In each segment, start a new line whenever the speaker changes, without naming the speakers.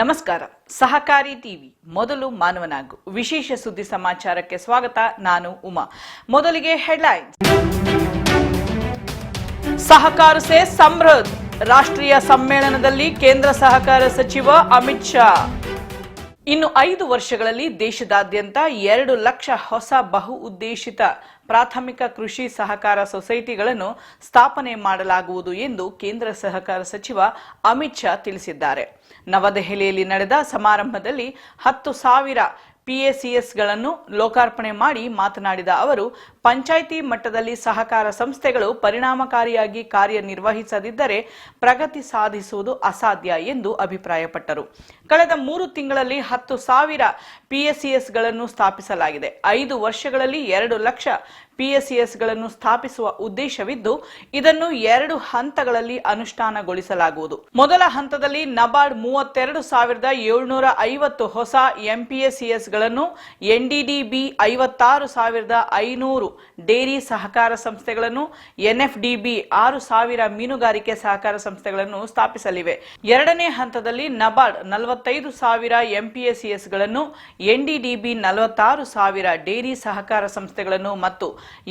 ನಮಸ್ಕಾರ. ಸಹಕಾರಿ ಟಿವಿ, ಮೊದಲು ಮಾನವನಾಗು. ವಿಶೇಷ ಸುದ್ದಿ ಸಮಾಚಾರಕ್ಕೆ ಸ್ವಾಗತ, ನಾನು ಉಮಾ. ಮೊದಲಿಗೆ ಹೆಡ್ಲೈನ್ಸ್. ಸಹಕಾರ ಸೇ ಸಮೃದ್ಧ ರಾಷ್ಟ್ರೀಯ ಸಮ್ಮೇಳನದಲ್ಲಿ ಕೇಂದ್ರ ಸಹಕಾರ ಸಚಿವ ಅಮಿತ್ ಶಾ. ಇನ್ನು ಐದು ವರ್ಷಗಳಲ್ಲಿ ದೇಶದಾದ್ಯಂತ ಎರಡು ಲಕ್ಷ ಹೊಸ ಬಹು ಉದ್ದೇಶಿತ ಪ್ರಾಥಮಿಕ ಕೃಷಿ ಸಹಕಾರ ಸೊಸೈಟಿಗಳನ್ನು ಸ್ಥಾಪನೆ ಮಾಡಲಾಗುವುದು ಎಂದು ಕೇಂದ್ರ ಸಹಕಾರ ಸಚಿವ ಅಮಿತ್ ಶಾ ತಿಳಿಸಿದ್ದಾರೆ. ನವದೆಹಲಿಯಲ್ಲಿ ನಡೆದ ಸಮಾರಂಭದಲ್ಲಿ ಹತ್ತು ಸಾವಿರ ಪಿಎಸಿಎಸ್ಗಳನ್ನು ಲೋಕಾರ್ಪಣೆ ಮಾಡಿ ಮಾತನಾಡಿದ ಅವರು ಪಂಚಾಯಿತಿ ಮಟ್ಟದಲ್ಲಿ ಸಹಕಾರ ಸಂಸ್ಥೆಗಳು ಪರಿಣಾಮಕಾರಿಯಾಗಿ ಕಾರ್ಯನಿರ್ವಹಿಸದಿದ್ದರೆ ಪ್ರಗತಿ ಸಾಧಿಸುವುದು ಅಸಾಧ್ಯ ಎಂದು ಅಭಿಪ್ರಾಯಪಟ್ಟರು. ಕಳೆದ ಮೂರು ತಿಂಗಳಲ್ಲಿ ಹತ್ತು ಸಾವಿರ ಪಿಎಸ್ಸಿಎಸ್ಗಳನ್ನು ಸ್ಥಾಪಿಸಲಾಗಿದೆ. ಐದು ವರ್ಷಗಳಲ್ಲಿ ಎರಡು ಲಕ್ಷ ಪಿಎಸ್ಸಿಎಸ್ಗಳನ್ನು ಸ್ಥಾಪಿಸುವ ಉದ್ದೇಶವಿದ್ದು, ಇದನ್ನು ಎರಡು ಹಂತಗಳಲ್ಲಿ ಅನುಷ್ಠಾನಗೊಳಿಸಲಾಗುವುದು. ಮೊದಲ ಹಂತದಲ್ಲಿ ನಬಾರ್ಡ್ ಮೂವತ್ತೆರಡು ಸಾವಿರದ ಏಳ್ನೂರ ಐವತ್ತು ಹೊಸ ಎಂಪಿಎಸ್ಸಿಎಸ್ಗಳನ್ನು ಎನ್ಡಿಡಿಬಿ ಐವತ್ತಾರು ಸಾವಿರದ ಐನೂರು ಡೇರಿ ಸಹಕಾರ ಸಂಸ್ಥೆಗಳನ್ನು, ಎನ್ಎಫ್ಡಿಬಿ ಆರು ಸಾವಿರ ಮೀನುಗಾರಿಕೆ ಸಹಕಾರ ಸಂಸ್ಥೆಗಳನ್ನು ಸ್ಥಾಪಿಸಲಿವೆ. ಎರಡನೇ ಹಂತದಲ್ಲಿ ನಬಾರ್ಡ್ ನಲವತ್ತೈದು ಸಾವಿರ ಎಂಪಿಎಸ್ಇಎಸ್ಗಳನ್ನು ಎನ್ಡಿಡಿಬಿ ನಲವತ್ತಾರು ಸಾವಿರ ಡೇರಿ ಸಹಕಾರ ಸಂಸ್ಥೆಗಳನ್ನು ಮತ್ತು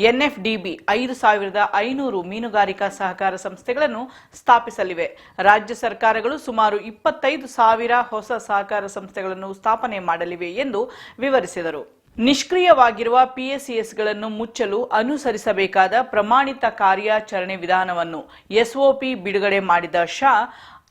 ಎನ್ಎಫ್ಡಿಬಿ ಐದು ಸಾವಿರದ ಐನೂರು ಮೀನುಗಾರಿಕಾ ಸಹಕಾರ ಸಂಸ್ಥೆಗಳನ್ನು ಸ್ಥಾಪಿಸಲಿವೆ. ರಾಜ್ಯ ಸರ್ಕಾರಗಳು ಸುಮಾರು ಇಪ್ಪತ್ತೈದು ಸಾವಿರ ಹೊಸ ಸಹಕಾರ ಸಂಸ್ಥೆಗಳನ್ನು ಸ್ಥಾಪನೆ ಮಾಡಲಿವೆ ಎಂದು ವಿವರಿಸಿದರು. ನಿಷ್ಕ್ರಿಯವಾಗಿರುವ ಪಿಎಸ್ಸಿಎಸ್ಗಳನ್ನು ಮುಚ್ಚಲು ಅನುಸರಿಸಬೇಕಾದ ಪ್ರಮಾಣಿತ ಕಾರ್ಯಾಚರಣೆ ವಿಧಾನವನ್ನು ಎಸ್ಒಪಿ ಬಿಡುಗಡೆ ಮಾಡಿದ ಶಾ,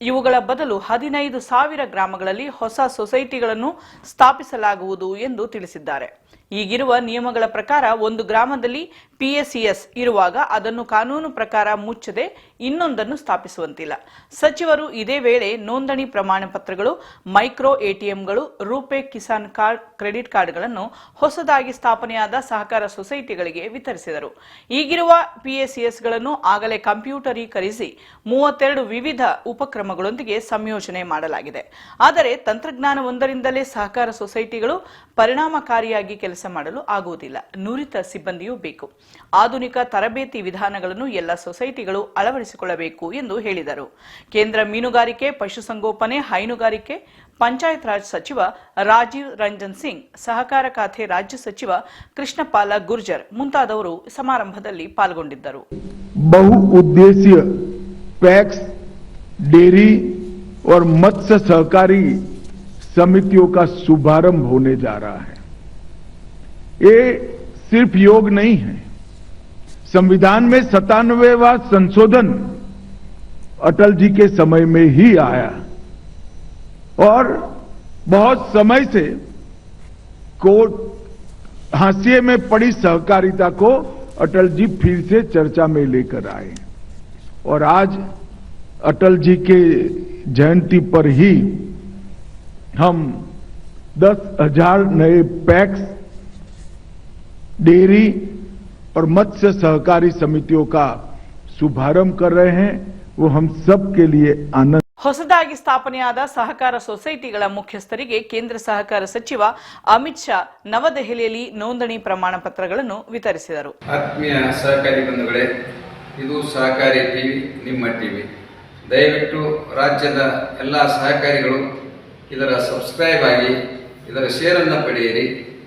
ಇವುಗಳ ಬದಲು ಹದಿನೈದು ಸಾವಿರ ಗ್ರಾಮಗಳಲ್ಲಿ ಹೊಸ ಸೊಸೈಟಿಗಳನ್ನು ಸ್ಥಾಪಿಸಲಾಗುವುದು ಎಂದು ತಿಳಿಸಿದ್ದಾರೆ. ಈಗಿರುವ ನಿಯಮಗಳ ಪ್ರಕಾರ ಒಂದು ಗ್ರಾಮದಲ್ಲಿ ಪಿಎಸ್ಇಎಸ್ ಇರುವಾಗ ಅದನ್ನು ಕಾನೂನು ಪ್ರಕಾರ ಮುಚ್ಚದೆ ಇನ್ನೊಂದನ್ನು ಸ್ಥಾಪಿಸುವಂತಿಲ್ಲ. ಸಚಿವರು ಇದೇ ವೇಳೆ ನೋಂದಣಿ ಪ್ರಮಾಣ ಪತ್ರಗಳು, ಮೈಕ್ರೋ ಎಟಿಎಂಗಳು ರೂಪೆ ಕಿಸಾನ್ ಕಾರ್ಡ್, ಕ್ರೆಡಿಟ್ ಕಾರ್ಡ್ಗಳನ್ನು ಹೊಸದಾಗಿ ಸ್ಥಾಪನೆಯಾದ ಸಹಕಾರ ಸೊಸೈಟಿಗಳಿಗೆ ವಿತರಿಸಿದರು. ಈಗಿರುವ ಪಿಎಸ್ಇಎಸ್ಗಳನ್ನು ಆಗಲೇ ಕಂಪ್ಯೂಟರೀಕರಿಸಿ ಮೂವತ್ತೆರಡು ವಿವಿಧ ಉಪಕ್ರಮಗಳೊಂದಿಗೆ ಸಂಯೋಜನೆ ಮಾಡಲಾಗಿದೆ. ಆದರೆ ತಂತ್ರಜ್ಞಾನವೊಂದರಿಂದಲೇ ಸಹಕಾರ ಸೊಸೈಟಿಗಳು ಪರಿಣಾಮಕಾರಿಯಾಗಿ ಕೆಲಸ ಮಾಡಲು ಆಗುವುದಿಲ್ಲ ನುರಿತ ಸಿಬ್ಬಂದಿಯೂ ಬೇಕು ಆಧುನಿಕ ತರಬೇತಿ ವಿಧಾನಗಳನ್ನು ಎಲ್ಲ ಸೊಸೈಟಿಗಳು ಅಳವಡಿಸಿಕೊಳ್ಳಬೇಕು ಎಂದು ಹೇಳಿದರು ಕೇಂದ್ರ ಮೀನುಗಾರಿಕೆ ಪಶುಸಂಗೋಪನೆ ಹೈನುಗಾರಿಕೆ ಪಂಚಾಯತ್ ರಾಜ್ ಸಚಿವ ರಾಜೀವ್ ರಂಜನ್ ಸಿಂಗ್ ಸಹಕಾರ ಖಾತೆ ರಾಜ್ಯ ಸಚಿವ ಕೃಷ್ಣಪಾಲ ಗುರ್ಜರ್ ಮುಂತಾದವರು ಸಮಾರಂಭದಲ್ಲಿ ಪಾಲ್ಗೊಂಡಿದ್ದರು
बहुउद्देशीय पैक्स डेयरी और मत्स्य सहकारी समितियों का शुभारंभ होने जा रहा है ये सिर्फ़ योग नहीं है। संविधान में सतानवेवा संशोधन अटल जी के समय में ही आया। और बहुत समय से कोर्ट हाशिए में पड़ी सहकारिता को अटल जी फिर से चर्चा में लेकर आए। और आज अटल जी के जयंती पर ही हम दस हज़ार नए पैक्स डेयरी और मत्स्य सहकारी समितियों का शुभारंभ कर रहे हैं वो हम सब के लिए आनंद
ಹೊಸದಾಗಿ ಸ್ಥಾಪನೆಯಾದ ಸಹಕಾರ ಸೊಸೈಟಿಗಳ ಮುಖ್ಯಸ್ಥರಿಗೆ ಕೇಂದ್ರ ಸಹಕಾರ ಸಚಿವ ಅಮಿತ್ ಶಾ ನವದೆಹಲಿಯಲ್ಲಿ ನೋಂದಣಿ ಪ್ರಮಾಣ ಪತ್ರಗಳನ್ನು ವಿತರಿಸಿದರು
ಆತ್ಮೀಯ ಸಹಕಾರಿ ಬಂಧುಗಳೇ ಇದು ಸಹಕಾರಿ ಟಿವಿ ನಿಮ್ಮ ಟಿವಿ ದಯವಿಟ್ಟು ರಾಜ್ಯದ ಎಲ್ಲ ಸಹಕಾರಿಗಳು ಇದರ ಸಬ್ಸ್ಕ್ರೈಬ್ ಆಗಿ ಇದರ ಶೇರನ್ನು ಪಡೆಯಿರಿ